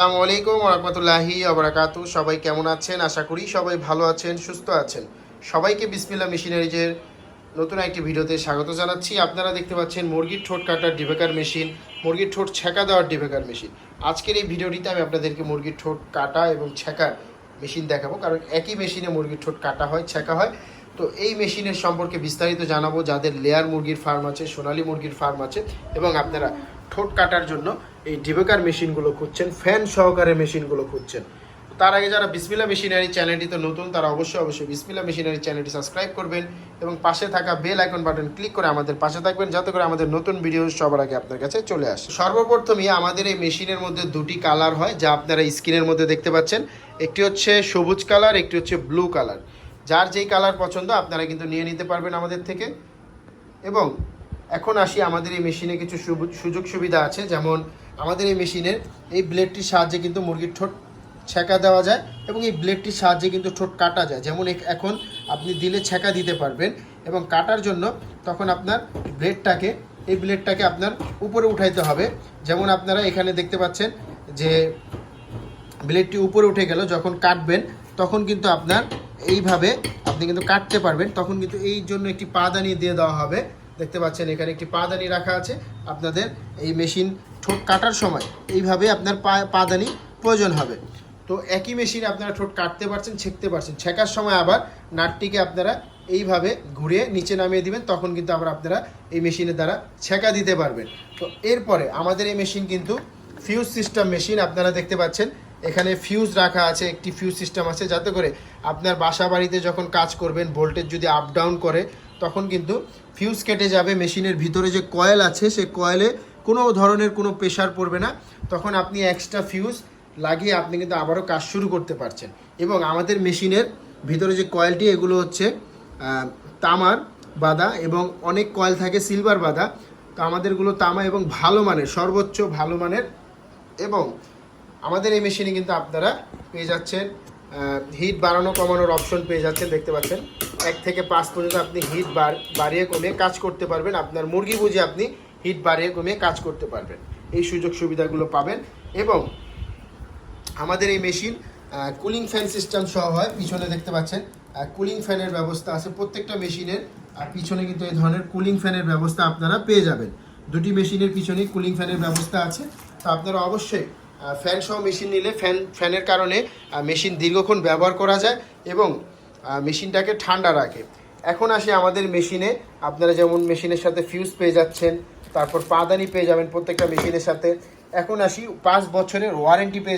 আসসালামু আলাইকুম রহমতুল্লাহি আবরাকাতু সবাই কেমন আছেন? আশা করি সবাই ভালো আছেন, সুস্থ আছেন। সবাইকে বিসমিল্লা মেশিনারিজের নতুন একটি ভিডিওতে স্বাগত জানাচ্ছি। আপনারা দেখতে পাচ্ছেন মুরগির ঠোঁট কাটার ডিবেকার মেশিন, মুরগির ঠোঁট ছেঁকা দেওয়ার ডিবেকার মেশিন। আজকের এই ভিডিওটিতে আমি আপনাদেরকে মুরগির ঠোঁট কাটা এবং ছেঁকার মেশিন দেখাবো। কারণ একই মেশিনে মুরগির ঠোঁট কাটা হয়, ছেঁকা হয়। তো এই মেশিনের সম্পর্কে বিস্তারিত জানাব। যাদের লেয়ার মুরগির ফার্ম আছে, সোনালী মুরগির ফার্ম আছে, এবং আপনারা ঠোঁট কাটার জন্য এই ডিবেকার মেশিনগুলো খুঁজছেন, ফ্যান সহকারে মেশিনগুলো খুঁজছেন। তার আগে যারা বিসমিলা মেশিনারি চ্যানেলটিতে নতুন, তারা অবশ্যই অবশ্যই বিসমিলা মেশিনারি চ্যানেলটি সাবস্ক্রাইব করবেন এবং পাশে থাকা বেল আইকন বাটন ক্লিক করে আমাদের পাশে থাকবেন, যাতে করে আমাদের নতুন ভিডিও সবার আগে আপনার কাছে চলে আসে। সর্বপ্রথমই আমাদের এই মেশিনের মধ্যে দুটি কালার হয়, যা আপনারা স্ক্রিনের মধ্যে দেখতে পাচ্ছেন। একটি হচ্ছে সবুজ কালার, একটি হচ্ছে ব্লু কালার। যার যেই কালার পছন্দ, আপনারা কিন্তু নিয়ে নিতে পারবেন আমাদের থেকে। এবং এখন আসি আমাদের এই মেশিনে কিছু সুযোগ সুবিধা আছে। যেমন আমাদের এই মেশিনের এই ব্লেডটির সাহায্যে কিন্তু মুরগির ঠোঁট ছেঁকা দেওয়া যায় এবং এই ব্লেডটির সাহায্যে কিন্তু ঠোঁট কাটা যায়। যেমন এখন আপনি দিলে ছেঁকা দিতে পারবেন এবং কাটার জন্য তখন আপনার ব্লেডটাকে এই ব্লেডটাকে আপনার উপরে উঠাইতে হবে। যেমন আপনারা এখানে দেখতে পাচ্ছেন যে ব্লেডটি উপরে উঠে গেল, যখন কাটবেন তখন কিন্তু আপনার এইভাবে আপনি কিন্তু কাটতে পারবেন। তখন কিন্তু এই জন্য একটি পাদানি দিয়ে দেওয়া হবে। দেখতে পাচ্ছেন, এখানে একটি পাদানি রাখা আছে। আপনাদের এই মেশিন ঠোঁট কাটার সময় এইভাবে আপনার পাদানি প্রয়োজন হবে। তো একই মেশিনে আপনারা ঠোঁট কাটতে পারছেন, ছেঁকতে পারছেন। ছেঁকার সময় আবার নাটটিকে আপনারা এইভাবে ঘুরিয়ে নিচে নামিয়ে দিবেন, তখন কিন্তু আবার আপনারা এই মেশিনের দ্বারা ছেঁকা দিতে পারবেন। তো এরপরে আমাদের এই মেশিন কিন্তু ফিউজ সিস্টেম মেশিন আপনারা দেখতে পাচ্ছেন, এখানে ফিউজ রাখা আছে, একটি ফিউজ সিস্টেম আছে। যাতে করে আপনার বাসা বাড়িতে যখন কাজ করবেন ভোল্টেজ যদি আপ ডাউন করে তখন কিন্তু ফিউজ কেটে যাবে মেশিনের ভিতরে যে কয়েল আছে, সে কয়েলে কোনো ধরনের কোনো প্রেশার পড়বে না। তখন আপনি এক্সট্রা ফিউজ লাগিয়ে আপনি কিন্তু আবারও কাজ শুরু করতে পারছেন। এবং আমাদের মেশিনের ভিতরে যে কয়েলটি এগুলো হচ্ছে তামার বাদা এবং অনেক কয়েল থাকে সিলভার বাদা। তো আমাদেরগুলো তামা এবং ভালো মানের, সর্বোচ্চ ভালো মানের এবং আমাদের এই মেশিনে কিন্তু আপনারা পেয়ে যাচ্ছেন হিট বাড়ানো কমানোর অপশন পেয়ে যাচ্ছেন, দেখতে পাচ্ছেন। এক থেকে পাঁচ পর্যন্ত আপনি হিট বাড়িয়ে কমিয়ে কাজ করতে পারবেন। আপনার মুরগি বুঝে আপনি হিট বাড়িয়ে কমিয়ে কাজ করতে পারবেন। এই সুযোগ সুবিধাগুলো পাবেন এবং আমাদের এই মেশিন কুলিং ফ্যান সিস্টেম সহ হয়। পিছনে দেখতে পাচ্ছেন কুলিং ফ্যানের ব্যবস্থা আছে প্রত্যেকটা মেশিনের আর পিছনে কিন্তু এই ধরনের কুলিং ফ্যানের ব্যবস্থা আপনারা পেয়ে যাবেন। দুটি মেশিনের পিছনেই কুলিং ফ্যানের ব্যবস্থা আছে। তো আপনারা অবশ্যই ফ্যান সহ মেশিন নিলে ফ্যান ফ্যানের কারণে মেশিন দীর্ঘক্ষণ ব্যবহার করা যায় এবং মেশিনটাকে ঠান্ডা রাখে। এখন আসি আমাদের মেশিনে আপনারা যেমন মেশিনের সাথে ফিউজ পেয়ে যাচ্ছেন, তারপর পাদানি পেয়ে যাবেন প্রত্যেকটা মেশিনের সাথে। এখন আসি পাঁচ বছরের ওয়ারেন্টি পেয়ে